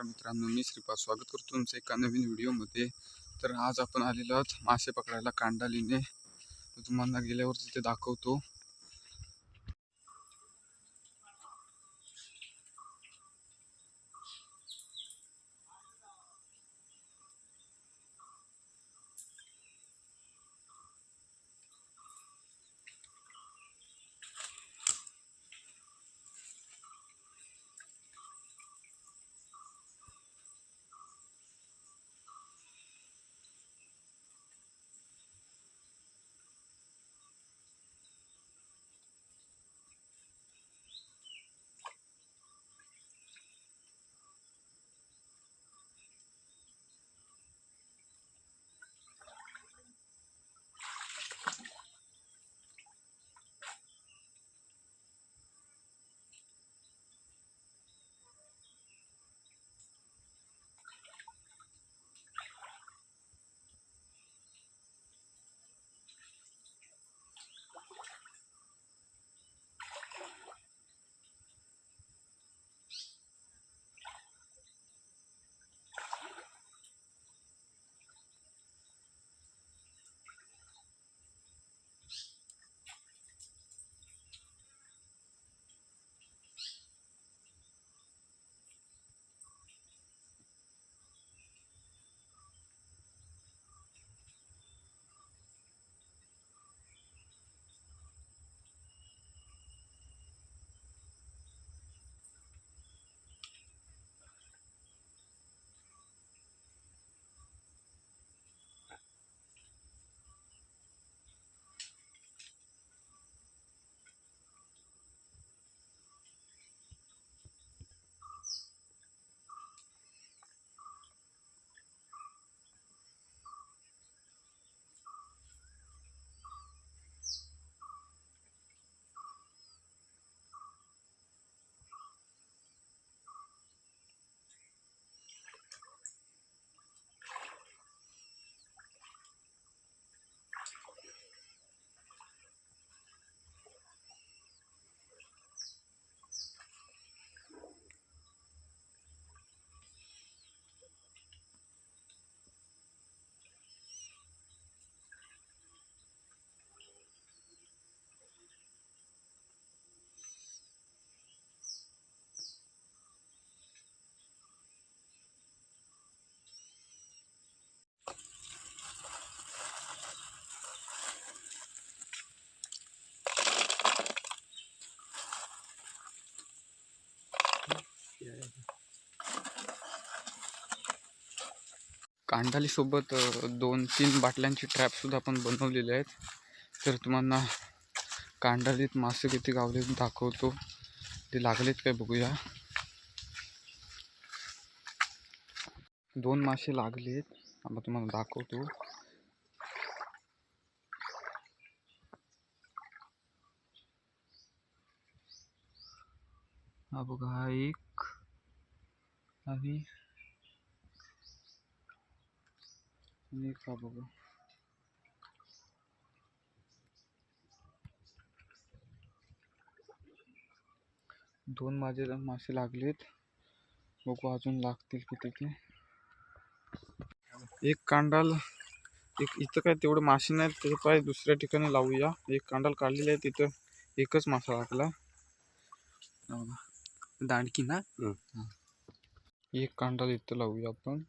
नमस्कार मित्रांनो मी श्रीपाद स्वागत करतो तुमचं एका नवीन व्हिडिओमध्ये. तर आज आपण आलेलो आहोत मासे पकडायला कांडालीने. तर तुम्हाला गेल्यावर तिथे दाखवतो. कांडालीसोबत दोन तीन बाटल्यांची ट्रॅपसुद्धा आपण बनवलेले आहेत. तर तुम्हाला कांडालीत मासे किती गावले दाखवतो. ते लागलेत काय बघूया. दोन मासे लागलेत. आता तुम्हाला दाखवतो. हा बघा हा एक आणि हा बघा. दोन माझे मासे लागलेत. बघू अजून लागतील किती ते. एक कांडाल एक इथं काय तेवढं मासे नाहीत ते पाय दुसऱ्या ठिकाणी लावूया. एक कांडाल काढलेले आहे तिथं एकच मासा लागला. दांडकी ना. एक कांडाल तिथं लावूया आपण.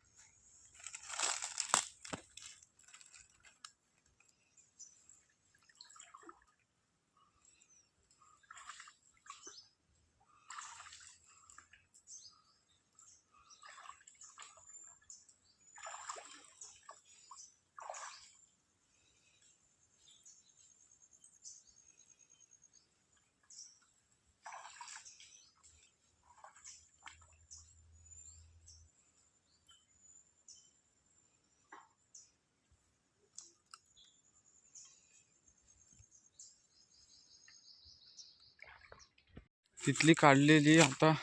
तिथली काढलेली आता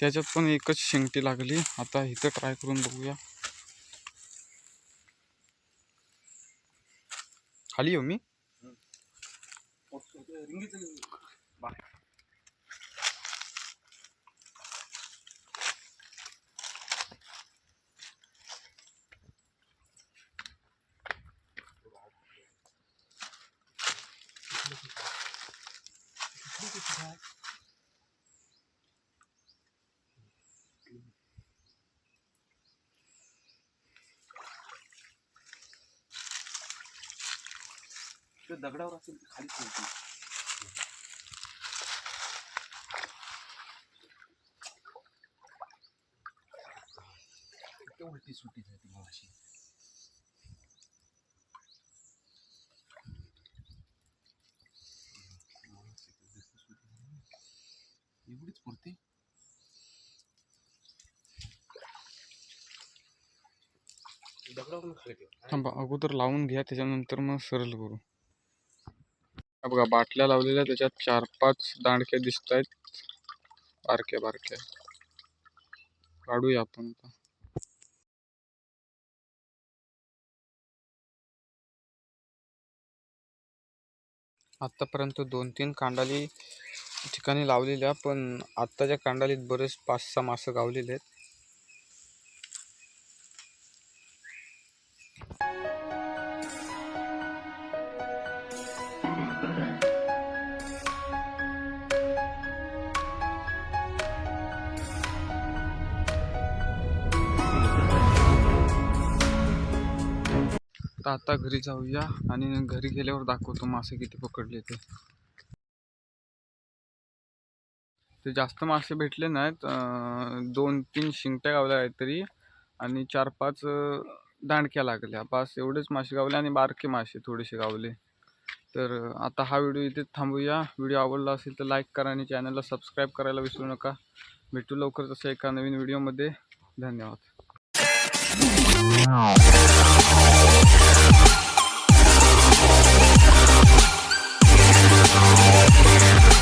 त्याच्यात पण एकच शेंगटी लागली आता इथं ट्राय करून बघूया खाली येऊ मी Thank you. ते दगडावर असेल तर खाली ठेवते ते उलटी सुटी जाते एवढीच पुरते? दगडावरून खाली ठेव. थांबा अगोदर लावून घ्या त्याच्यानंतर मग सरळ करू. हा बघा बाटल्या लावलेल्या त्याच्यात चार पाच दांडक्या दिसत आहेत बारक्या बारक्या काढूया आपण आता. आत्तापर्यंत दोन तीन कांडाली ठिकाणी लावलेल्या पण आत्ताच्या कांडालीत बरेच पाच सहा मासं गावलेले आहेत. तर आता घरी जाऊया आणि घरी गेल्यावर दाखवतो मासे किती पकडले ते. ते जास्त मासे भेटले नाहीत दोन तीन शिंगट्या गावल्या काहीतरी आणि चार पाच दांडक्या लागल्या. पाच एवढेच मासे गावले आणि बारके मासे थोडेसे गावले. तर आता हा व्हिडिओ इथे थांबूया. व्हिडिओ आवडला असेल तर लाईक करा आणि चॅनलला सबस्क्राईब करायला विसरू नका. भेटू लवकर तसं एका नवीन व्हिडिओमध्ये. धन्यवाद. Yeah.